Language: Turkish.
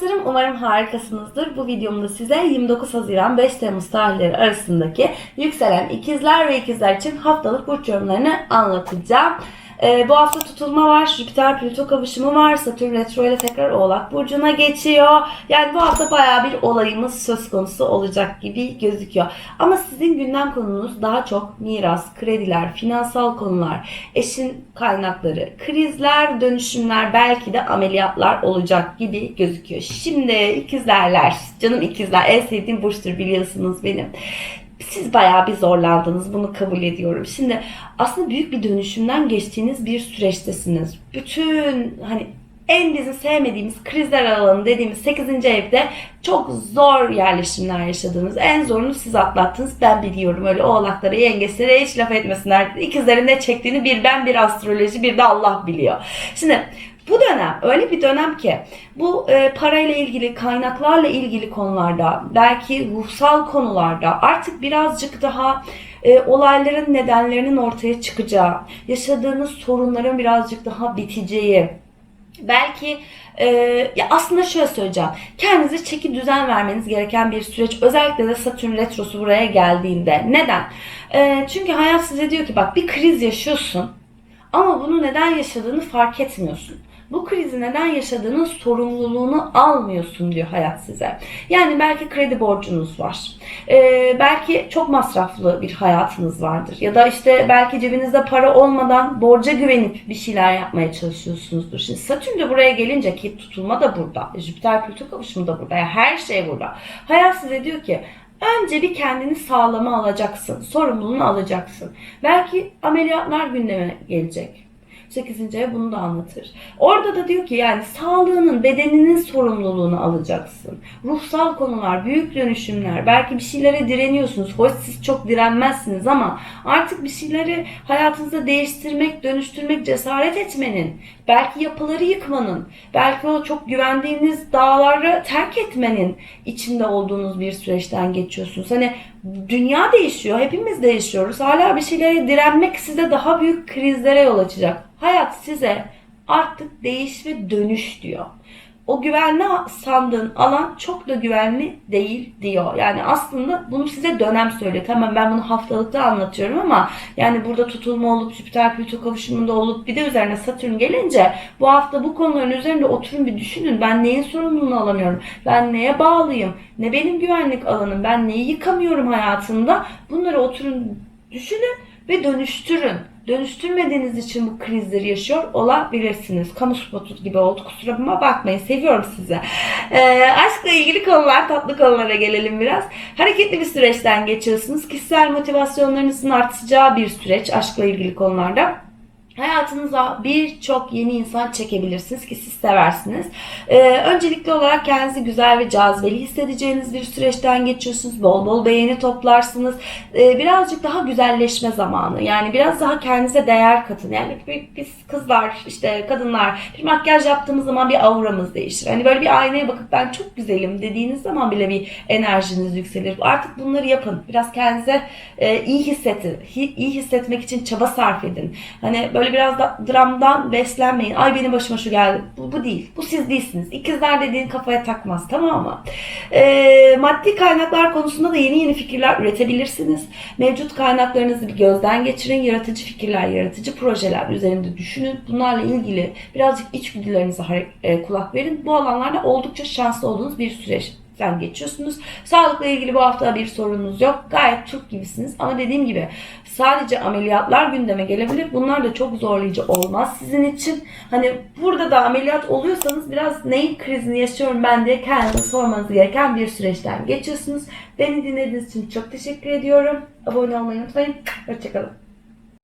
Arkadaşlarım umarım harikasınızdır. Bu videomda size 29 Haziran 5 Temmuz tarihleri arasındaki yükselen ikizler ve ikizler için haftalık burç yorumlarını anlatacağım. Ee, bu hafta tutulma var, Jüpiter Plüto kavuşumu var, Satürn retro ile tekrar Oğlak Burcu'na geçiyor. Yani bu hafta bayağı bir olayımız söz konusu olacak gibi gözüküyor. Ama sizin gündem konunuz daha çok miras, krediler, finansal konular, eşin kaynakları, krizler, dönüşümler, belki de ameliyatlar olacak gibi gözüküyor. Şimdi ikizlerler, canım ikizler en sevdiğim burçtur biliyorsunuz benim siz bayağı bir zorlandınız. Bunu kabul ediyorum. Şimdi aslında büyük bir dönüşümden geçtiğiniz bir süreçtesiniz. Bütün hani en bizim sevmediğimiz krizler alanı dediğimiz 8. evde çok zor yerleşimler yaşadınız. En zorunu siz atlattınız. Ben biliyorum öyle oğlaklara, yengeçlere hiç laf etmesinler. İkizlerin ne çektiğini bir ben, bir astroloji, bir de Allah biliyor. Şimdi bu dönem öyle bir dönem ki bu e, parayla ilgili, kaynaklarla ilgili konularda, belki ruhsal konularda artık birazcık daha e, olayların nedenlerinin ortaya çıkacağı, yaşadığınız sorunların birazcık daha biteceği, belki e, ya aslında şöyle söyleyeceğim. Kendinize çeki düzen vermeniz gereken bir süreç. Özellikle de Satürn retrosu buraya geldiğinde. Neden? E, çünkü hayat size diyor ki bak bir kriz yaşıyorsun ama bunu neden yaşadığını fark etmiyorsun. Bu krizi neden yaşadığının sorumluluğunu almıyorsun diyor hayat size. Yani belki kredi borcunuz var. Ee, belki çok masraflı bir hayatınız vardır. Ya da işte belki cebinizde para olmadan borca güvenip bir şeyler yapmaya çalışıyorsunuzdur. Şimdi Satürn de buraya gelince ki tutulma da burada. Jüpiter Plüto kavuşumu da burada. Yani her şey burada. Hayat size diyor ki Önce bir kendini sağlama alacaksın. Sorumluluğunu alacaksın. Belki ameliyatlar gündeme gelecek. 8. ev bunu da anlatır. Orada da diyor ki yani sağlığının, bedeninin sorumluluğunu alacaksın. Ruhsal konular, büyük dönüşümler, belki bir şeylere direniyorsunuz. Hoş siz çok direnmezsiniz ama artık bir şeyleri hayatınızda değiştirmek, dönüştürmek, cesaret etmenin, belki yapıları yıkmanın, belki o çok güvendiğiniz dağları terk etmenin içinde olduğunuz bir süreçten geçiyorsunuz. Hani dünya değişiyor, hepimiz değişiyoruz. Hala bir şeylere direnmek size daha büyük krizlere yol açacak. Hayat size artık değiş ve dönüş diyor. O güvenli sandığın alan çok da güvenli değil diyor. Yani aslında bunu size dönem söylüyor. Tamam ben bunu haftalıkta anlatıyorum ama yani burada tutulma olup Jüpiter Plüto kavuşumunda olup bir de üzerine Satürn gelince bu hafta bu konuların üzerinde oturun bir düşünün. Ben neyin sorumluluğunu alamıyorum? Ben neye bağlıyım? Ne benim güvenlik alanım? Ben neyi yıkamıyorum hayatımda? Bunları oturun düşünün ve dönüştürün. Dönüştürmediğiniz için bu krizleri yaşıyor olabilirsiniz. Kamu spotu gibi oldu. Kusuruma bakmayın. Seviyorum sizi. Ee, aşkla ilgili konular, tatlı konulara gelelim biraz. Hareketli bir süreçten geçiyorsunuz. Kişisel motivasyonlarınızın artacağı bir süreç aşkla ilgili konularda. Hayatınıza birçok yeni insan çekebilirsiniz ki siz seversiniz. Ee, öncelikli olarak kendinizi güzel ve cazibeli hissedeceğiniz bir süreçten geçiyorsunuz. Bol bol beğeni toplarsınız. Ee, birazcık daha güzelleşme zamanı. Yani biraz daha kendinize değer katın. Yani biz kızlar, işte kadınlar bir makyaj yaptığımız zaman bir auramız değişir. Hani böyle bir aynaya bakıp ben çok güzelim dediğiniz zaman bile bir enerjiniz yükselir. Artık bunları yapın. Biraz kendinize e, iyi hissetin. Hi, iyi hissetmek için çaba sarf edin. Hani böyle biraz da dramdan beslenmeyin. Ay benim başıma şu geldi. Bu, bu değil. Bu siz değilsiniz. İkizler dediğin kafaya takmaz. Tamam mı? Ee, maddi kaynaklar konusunda da yeni yeni fikirler üretebilirsiniz. Mevcut kaynaklarınızı bir gözden geçirin. Yaratıcı fikirler, yaratıcı projeler üzerinde düşünün. Bunlarla ilgili birazcık içgüdülerinize e, kulak verin. Bu alanlarda oldukça şanslı olduğunuz bir süreç sen geçiyorsunuz. Sağlıkla ilgili bu hafta bir sorununuz yok. Gayet Türk gibisiniz. Ama dediğim gibi sadece ameliyatlar gündeme gelebilir. Bunlar da çok zorlayıcı olmaz sizin için. Hani burada da ameliyat oluyorsanız biraz neyin krizini yaşıyorum ben diye kendinize sormanız gereken bir süreçten geçiyorsunuz. Beni dinlediğiniz için çok teşekkür ediyorum. Abone olmayı unutmayın. Hoşçakalın.